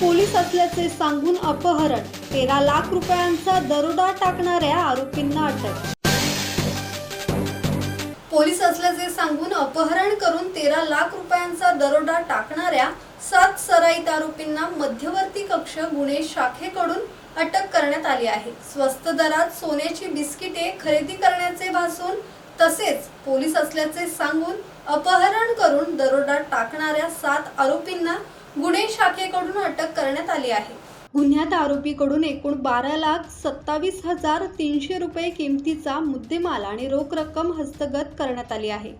Police असल्याचे सांगून अपहरण. तेरा लाख रुपयांचा दरोडा टाकणाऱ्या आरोपींना अटक. पोलीस असल्याचे सांगून अपहरण करून तेरा लाख रुपयांचा दरोडा टाकणाऱ्या सात सराईत आरोपींना मध्यवर्ती कक्ष गुन्हे शाखेकडून अटक करण्यात आली आहे. स्वस्त दरात सोन्याची बिस्किटे खरेदी करण्याचे भासून तसेच पोलीस असल्याचे सांगून अपहरण करून दरोडा टाकणाऱ्या सात आरोपींना गुन्हे शाखेकडून अटक करण्यात आली आहे. गुन्ह्यात आरोपीकडून एकूण बारा लाख सत्तावीस हजार तीनशे रुपये किमतीचा मुद्देमाल आणि रोख रक्कम हस्तगत करण्यात आली आहे.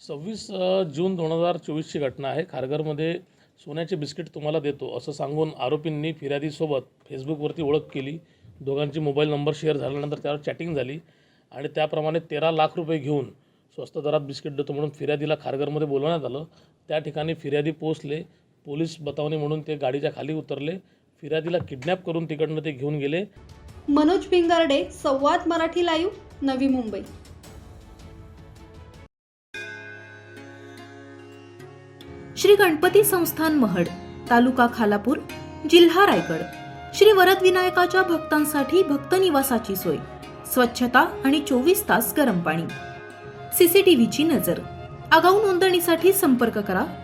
सव्वीस जून दोन हजार चोवीसची घटना आहे. खारघरमध्ये सोन्याचे बिस्किट तुम्हाला देतो असं सांगून आरोपींनी फिर्यादीसोबत फेसबुकवरती ओळख केली. दोघांची मोबाईल नंबर शेअर झाल्यानंतर त्यावर चॅटिंग झाली आणि त्याप्रमाणे तेरा लाख रुपये घेऊन स्वस्त दरात बिस्किट देतो म्हणून फिर्यादीला खारघरमध्ये बोलवण्यात आलं. त्या ठिकाणी फिर्यादी पोचले पोलीस बतावणी म्हणून ते गाडीच्या खाली उतरले. फिर्यादीला किडनॅप करून तिकडनं ते घेऊन गेले. मनोज भिंगारडे संवाद मराठी लाईव्ह नवी मुंबई. श्री गणपती संस्थान महड तालुका खालापूर जिल्हा रायगड. श्री वरदविनायकाच्या भक्तांसाठी भक्त निवासाची सोय. स्वच्छता आणि चोवीस तास गरम पाणी. सीसीटीव्हीची नजर. आगाऊ नोंदणीसाठी संपर्क करा.